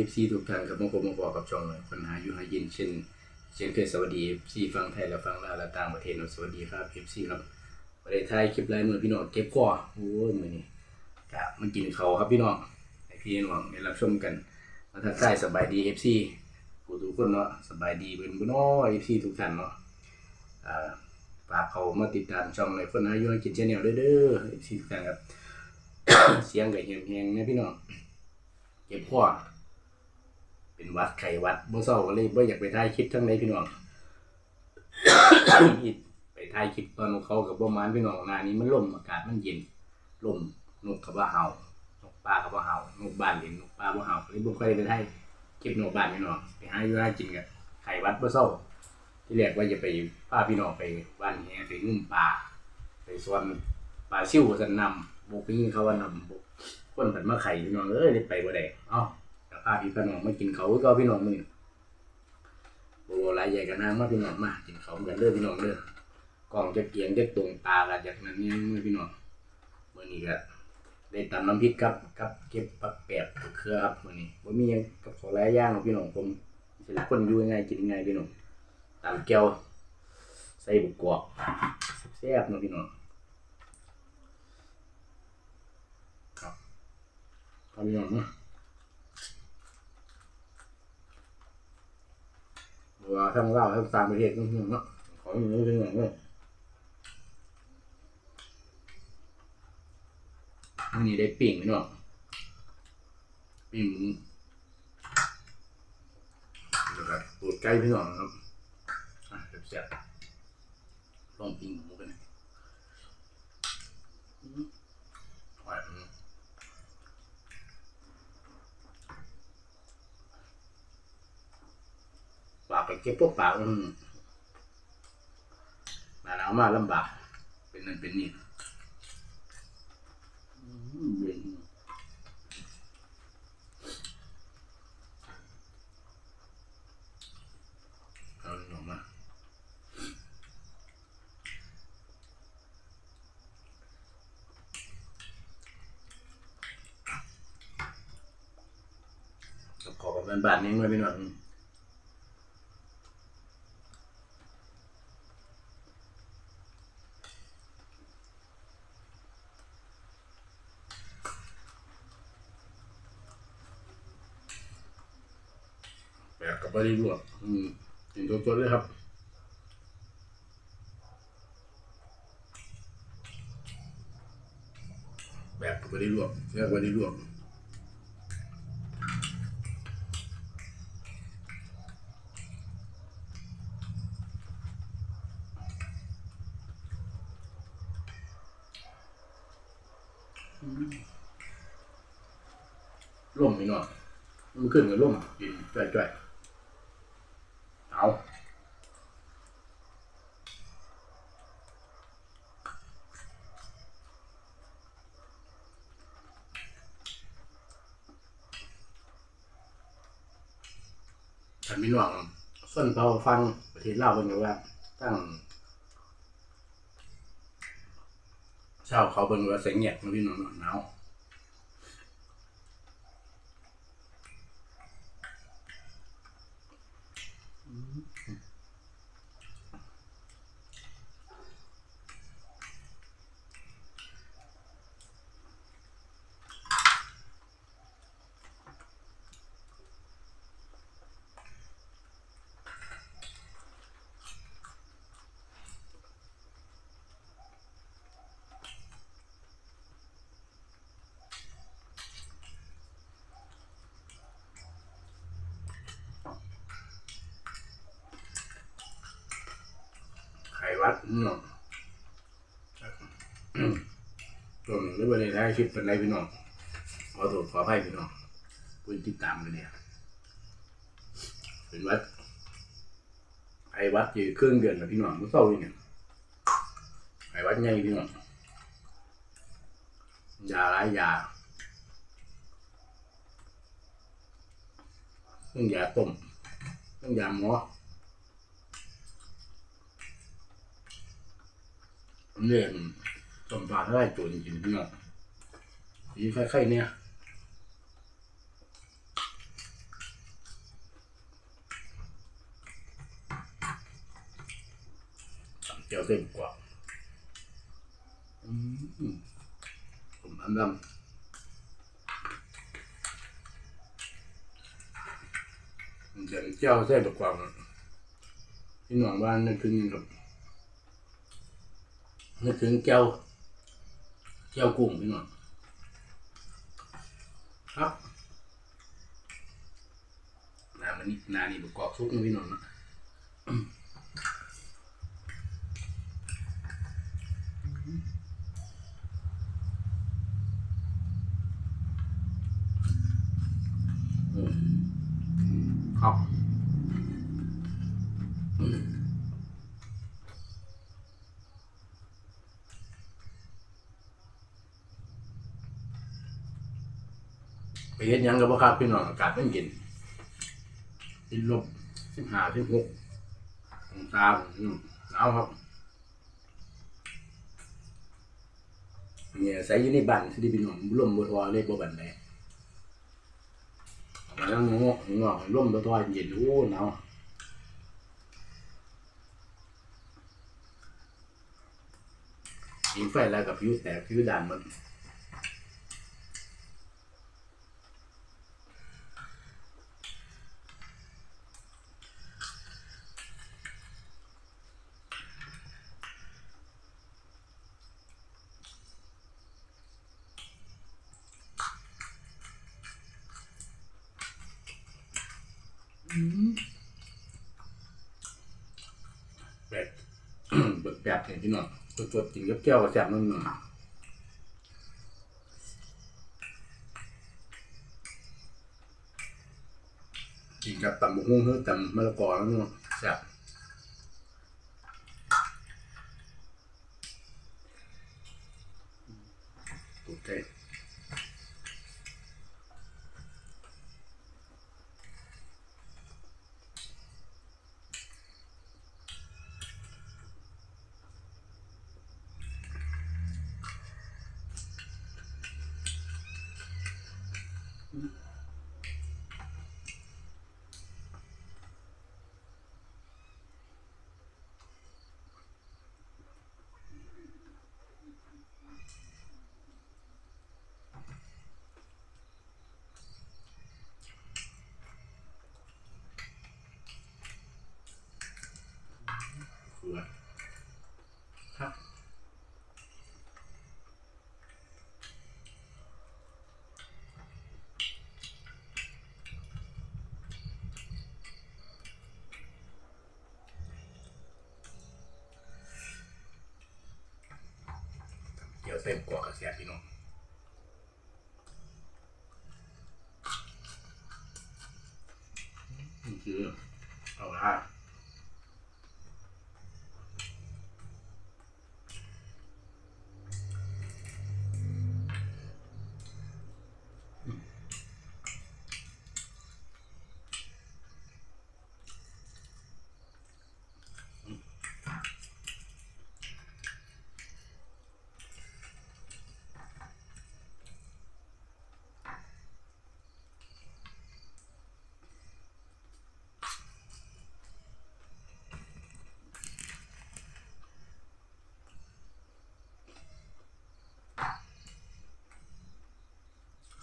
สวัสดีครับ FC ทุกท่านครับมาพบมาพอกับช่องปัญหาอยู่หายินเช่น เช่นเคยสวัสดี FC ฟังไทยและฟังลาวและต่างประเทศนะสวัสดีครับ FC ครับประเทศไทยคลิปไลน์มือพี่น้องเก็บคอโอ้ยมือนี้กะมากินเขาครับพี่น้องให้พี่น้องได้รับชมกันมาทักทายสบายดี FC ผู้ทุกคนเนาะสบายดีเบิ่นบ่เนาะ FC ทุกท่านเนาะอ่าฝากเขามาติดตามช่องในคนหาอยู่หากิน Channel เด้อเด้อ FC ทุกท่านครับเสียงก็เฮียงๆนะพี่น้องเก็บข้อ เป็นวัดไข่วัดบ่เศร้าก็เลยบ่อยากไปถ่ายคลิปทั้งในพี่น้องอีไปถ่ายคลิปตอนของเขากับบ่มานพี่น้องหน้านี้มันลมอากาศมันเย็นลมนกกับว่าเห่านกปลากับว่าเห่านกบ้านเห็นนกปลาบ่เห่าก็เลยบ่ค่อยได้ไปถ่ายคลิปนกบ้านพี่น้องไปหาอยู่หากินกับไข่วัดบ่เศร้าที่แรกว่าจะไปพาพี่น้องไปบ้านแหไปงุ่มปลาไปสวนปลาซิ่วสันนำบกไปยิงเขาว่านำบกคนผันมาไข่พี่น้องเอ้ยได้ไปบ่ได้เอ้าแต่ พาพี่พี่น้องมากินเขาก็พี่น้องมือโอ้หลายใหญ่กันนางมาพี่น้องมากินเขากันเด้อพี่น้องเด้อกล่องจะเกียงจะตรงตากันจากนั้นเนี่ยมือพี่น้องมื้อนี้ก็ได้ตำน้ำพริกกับกับเก็บปักแปบเครือครับมื้อนี้บ่มียังกับขอหลายย่างพี่น้องผมสิคนอยู่ยังไงกินยังไงพี่น้องตำแก้วใส่บุกกอกแซ่บเนาะพี่น้องทำอย่างนี้เวลาทำเล่าทำตามประเทศก็อย่างนี้ขออย่างนี้เป็นอย่างนี้วันนี้ได้ปิ่งพี่น้องปิ่งหมูแล้วก็ตูดไก่พี่น้องครับอะเสียบๆลองปิ่งหมูกันนะอืมอร่อยอืม ปากไปเก็บพวกปากอืมมาแล้วมาลำบาก เป็นนั่นเป็นนี่อืมเย็นเอาหน่อมาขอกับบ้านๆนี้ไว้พี่หน่อยแบบกั บบริลวกอืมกินตัวๆเลยครับแบบกับบริลวกเรียกบริลวกร่มไม่นอนมันขึ้นกับร่มกินจ่อยๆเอาฉันไม่หน่วงส่วน เราฟังประเทศลาวเป็นไงว่าตั้งชาวเขาเป็นว่าเสียงเงียบนะพี่น้องเนหนาว ไขวัดเนาะตัวหนึ่งหรือว่าในท้คลิปเป็นไรพี่น้องขอโทษขออภัยพี่น้องคุณติดตามกันเนี่ยเป็นวัดไอ้วัดอยู่เครื่องเดือนนะพี่น้องมันเศร้าเนี่ยไอ้วัดใหญ่พี่น้องยาหลายยาเครื่องยาต้มเครื่องยาหมอ เลี้ยงตำปลาได้ตัวจริงๆนะนี่ค่อยๆเนี่ยเจียวเต็มกว่าอืมผมอันดำเดี๋ยวเจ้าเส้นประกอบพี่น้องบ้านนั่นคือนี่ครับ นึกถึงแก้วแก้วกุ้งพี่น้องครับนามันนี่นานี่ประกอบซุกนะพี่น้องนะ เฮ็ดหยังกับพ่อครับพี่น้องอากาศมันเย็นติดลบสิบห้าสิบหกองศาอืมหนาวครับเนี่ยใส่อยู่ในบ้านที่พี่น้องร่มบัวทอเลยบ่บันไดมาแล้วงงงงร่มตัวตัวเย็นโอ้หนาวยิงไฟแล้วกับผิวแตกผิวด่านมันแบบ แบบแบบเนี่ยพี่นอนตัวจริงกับแก้วก็แซ่บนั่นน่ะกินกับตำบุกหุ่งหรือตำมะละกอแล้วเนาะแซ่บถูกใจ เผื่อครับเกี่ยวเส้นกว่ากระเสียพี่น้องนี่คือเอาละ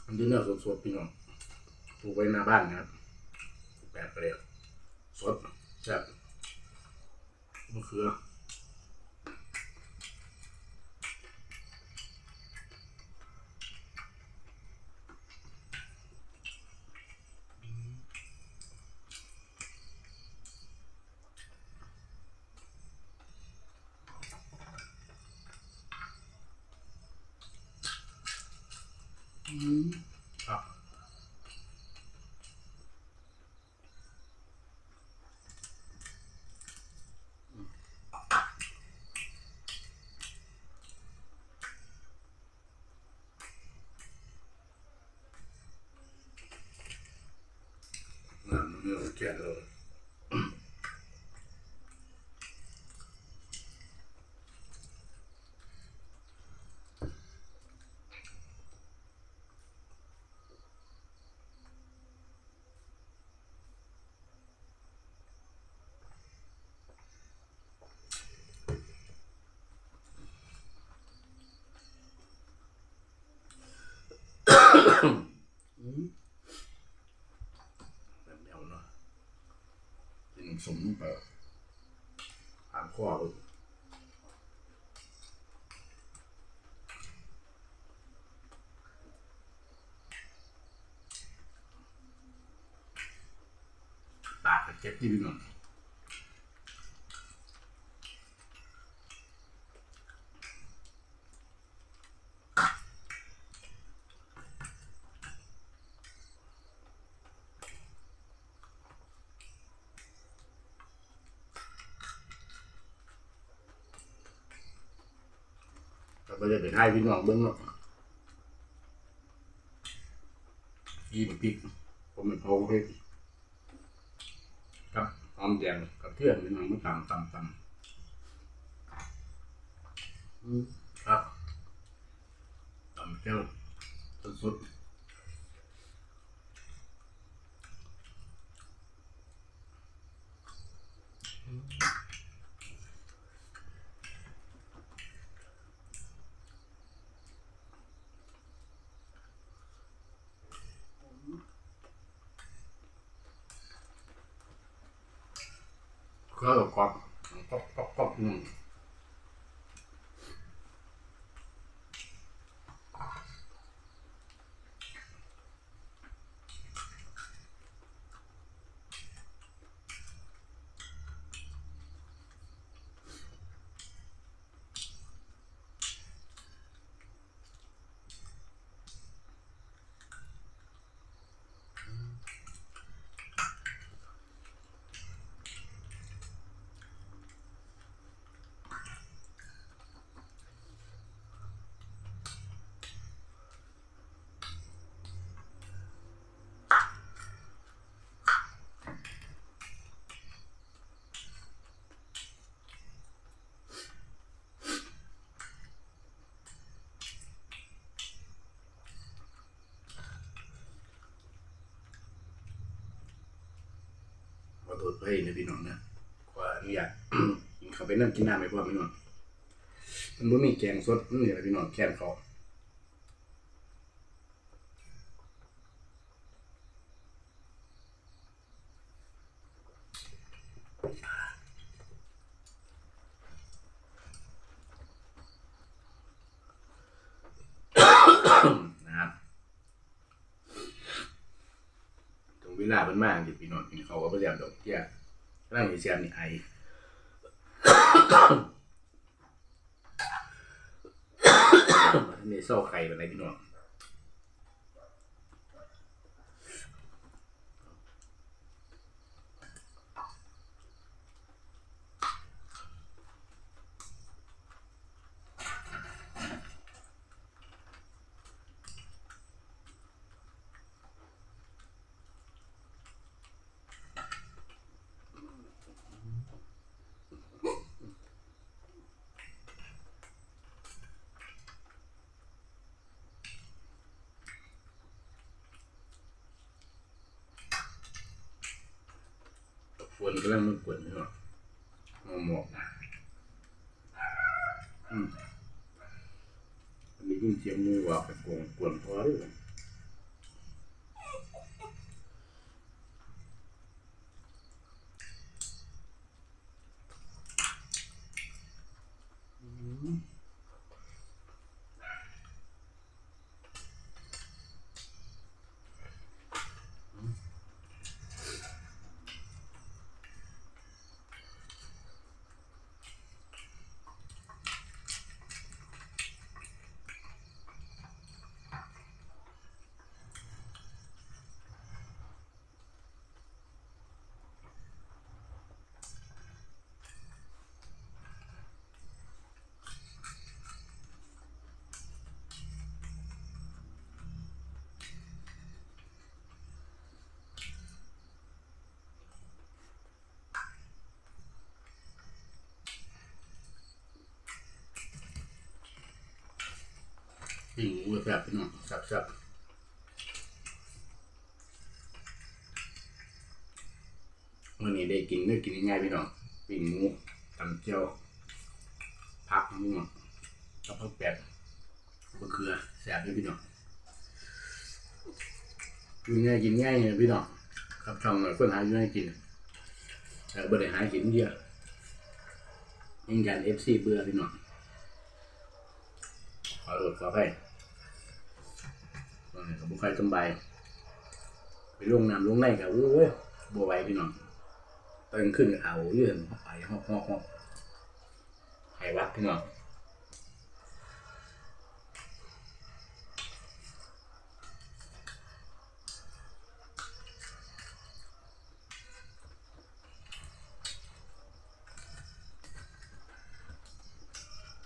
มัน จะเนื้อสดพี่น้องปลูกไว้หน้าบ้านนะครับแปลกไปเลยสดแซ่บมะเขืออืมครับนั่นเนื้อแก่เลย อ อืม แบบเดียวเนาะกินสมไปผ่านข้อเลยปากก็เจ็บที่พี่น้อง ก็ไม่ได้เป็นให้พี่น้องเบิ้งหรอกยี่มันพริก ผมเป็นพงพริกกับหอมแดงกับเทื่อนพี่น้องมันตำตำตำอืมครับตำเจ้าสุดๆ ก็กรอบกรอบกรอบกรอบอืม ษไว้นะพี่น้องนะขออนุญาตกินเขาไปนั่งกินน้ำไปพร้อมพี่น้องมันบ่มีแกงสดนี่แหละพี่น้องแค่นเขา นะครับ ถึงเวลาเป็นมากที่พี่น้องกินเขาก็พยายามดอกเที่ยร่างมีเสียมนี่ไอมีเศร้าไข่เป็นไรพี่น้อง กำลังมันกวนพี่น้องมองหมอกอืมอันนี้ยิ่งเสียงมือว่าไปกวนกวนพอด้วย ปิ่งหมูแบบพี่น้องสับสับวันนี้ได้กินได้กินง่ายพี่น้องปิ่งหมูตำเจียวผักพี่น้องกับผักแปดมะเขือแสบด้วยพี่น้องอยู่ง่ายกินง่ายพี่น้องครับช่องหน่อยคนหาอยู่ง่ายกินแต่บ่ได้หารกินเยอะยังยันเอฟซีเบื่อพี่น้องขอโทษขออภัยตอนนี้ ก็บ่ค่อยสำบายไปลงน้ำลงในกับโอ้ยบ่ไหวพี่น้องตื่นขึ้นก็เอาเยื่อนไปหอกหอกหอกไขวัดพี่น้อง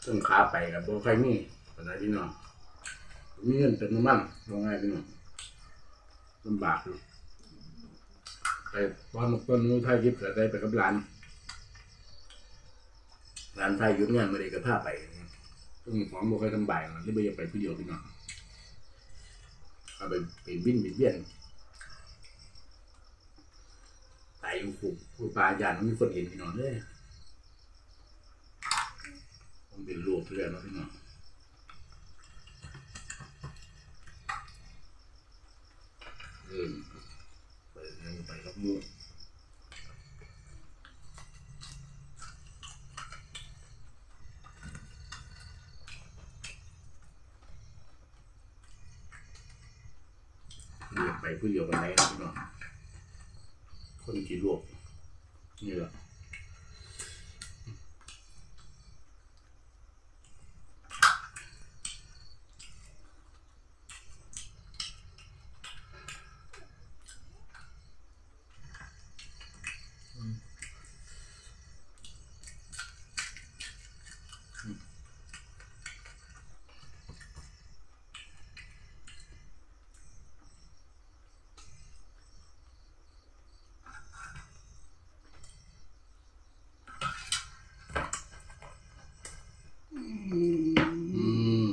ซึ่งขาไปกับโบใครมีปานใดพี่น้อง มีเงินเติมน้ำมันลงง่ายพี่น้องลำบากอยู่ไปตอนต้นนู้นไทยยิบเกิดได้ไปกับร้านร้านไทยหยุดงานไม่ได้กับผ้าไปซึ่งของบใครสำบายมันที่ไปอยากไปผู้เดียวพี่น้องเอาไปเป็นวินเป็นเวียนตายอยู่ขู่ผู้ปลาญาติมีคนเห็นพี่น้องเลยผมเป็นลูกเพื่อนแล้วพี่น้องเริ่มเปิดเงินไปกับหมูเรียกไป ผู้เดียวกันได้นะพี่น้องคนกี่ลวกนี่แหละ อืม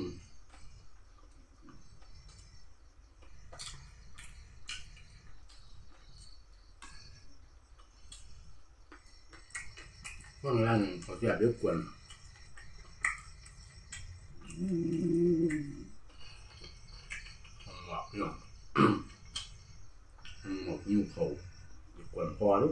ข้างล่างเขาจะเรียกกวนหลับเนาะหมดยิ้วเขากวนพอแล้ว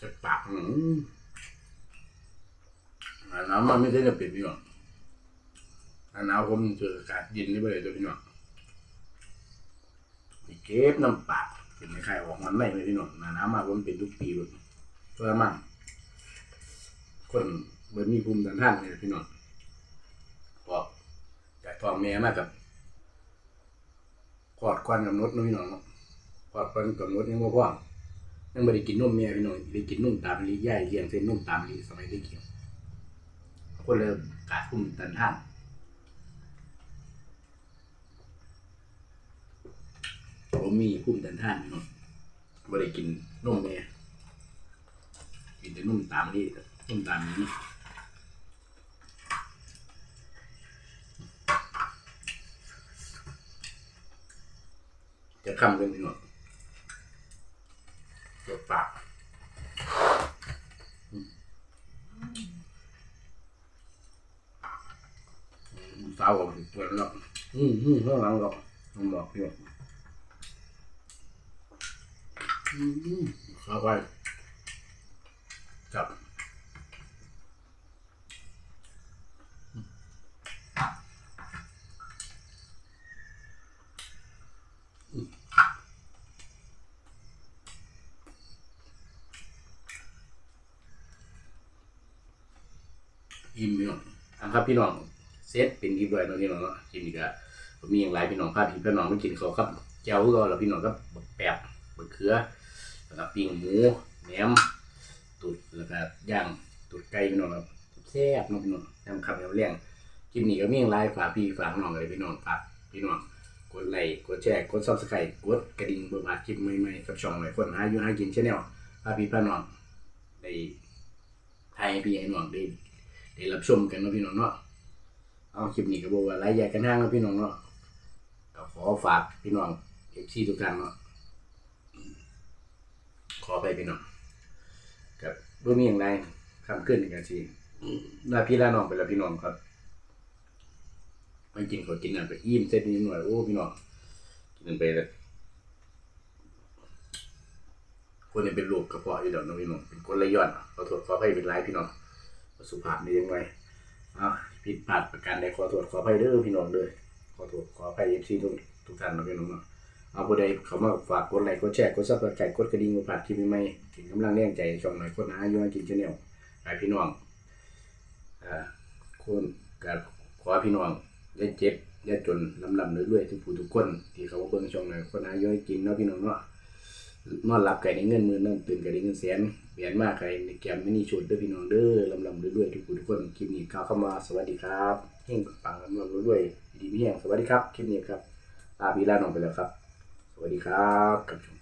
จะปากหนูหาน้ำมันไม่ได้จะเปลี่ยนพี่น้องหาน้ำผมเจออากาศเย็นนี่ไปเลยตัวพี่น้องไปเก็บน้ำปากเป็นไข่ออกมันไม่เลยพี่น้องหาน้ำมาผมเป็นทุกปีเลยเพื่อมั่งคนเบิร์มีภูมิต้านทานเลยพี่น้องบอกจากท้องแม่มากับกอดควันกับนดเนาะพี่น้องเนาะกอดควันกับนดยังบ่พอ ยังไม่ได้กินนมแม่พี่น้องได้กินนมตามลีย่ายเลี้ยงเส้นนมตามลีสมัยได้กินคนเลยกาดภูมิตันท่านผมมีภูมิตันท่านพี่น้องไม่ได้กินนมแม่กินแต่นมตามลีนมตามนี้จะคำเป็นพี่น้อง เปิดปากอืมสาวก็เปิดแล้ว อืมอืมข้างหลังก็ต้องบอกพี่ว่าอืมเข้าไปจับอิ่มพี่น้องอันครับพี่น้อง เซตเป็นที่ด้วยเนาะพี่น้องเนาะกินอีกอะมีอย่างไรพี่น้องพาพี่พี่น้องไมากินเขาครับเจ้าก็แล้วพี่น้องก็บักแปบบักเขือแล้วก็ปิ้งหมูแหนมตุ๋นแล้วก็ย่างตูดไก่พี่น้องครับแซ่บเนาะพี่น้องยำคำยำเลี้ยงคลิปนี้ก็มีอย่างไรฝากพี่ฝากน้องอะไรพี่น้องฝากพี่น้องกดไลค์กดแชร์กดซับสไครต์กดกระดิ่งเบอร์บาคลิปใหม่ๆกับช่องหน่อยคนหาอยู่หากินชาแนลพาพี่พาน้องได้ทยพี่ให้น้องได้ได้รับชมกันนะพี่น้องเนาะ เอาคลิปนี้ก็บอกว่าไล่ใหญ่กันห้างเนาะพี่น้องเนาะก็ขอฝากพี่น้องเอฟซีทุกท่านเนาะขอไปพี่น้องกับบ่มีอย่างไรคำขึ้นกันสิลาพี่ลาน้องไปแล้วพี่น้องครับไม่กินขอกินน้ำไปอิ่มเสร็จนิดหน่อยโอ้พี่น้องกินไปเลยคนนี้เป็นโรคกระเพาะอยู่ดอกน้องพี่น้องเป็นคนระย้อนขอโทษขออภัยเป็นไรพี่น้องสุภาพดียังไง อ้าผิดพลาดประการใดขอโทษขออภัยเด้อพี่น้องเด้อขอโทษขออภัยเอฟซีทุกทุกท่านนะพี่น้องเนาะเอาผู้ใดเขามาฝากกดไลค์กดแชร์กดซับสไครต์กดกระดิ่งกดผ่านคลิปใหม่ๆถึงกำลังแรงใจช่องหน่อยคนหาอยู่ให้กินชาแนลให้พี่น้องอ่าคุณกับขอพี่น้องได้เจ็บได้จนลำลำเรื่อยๆทุกผู้ทุกคน ที่เขามาเบิ่งช่องหน่อยคนหายู่ให้กินเนาะพี่น้องเนาะนอนหลับไก่ในเงินมือนอนตื่นไก่ในเงินแสน เปลี่ยนมากใครในแกมไม่นี่ชวนด้อพี่น้องเด้อลำลำด้วยๆทุกคู่ทุกคนคลิปนี้กล่าวเข้ามาสวัสดีครับเฮงปังลำลำด้วยดีไม่แห่งสวัสดีครับคลิปนี้ครับอาบีลาหนองไปแล้วครับ สวัสดีครับกับชม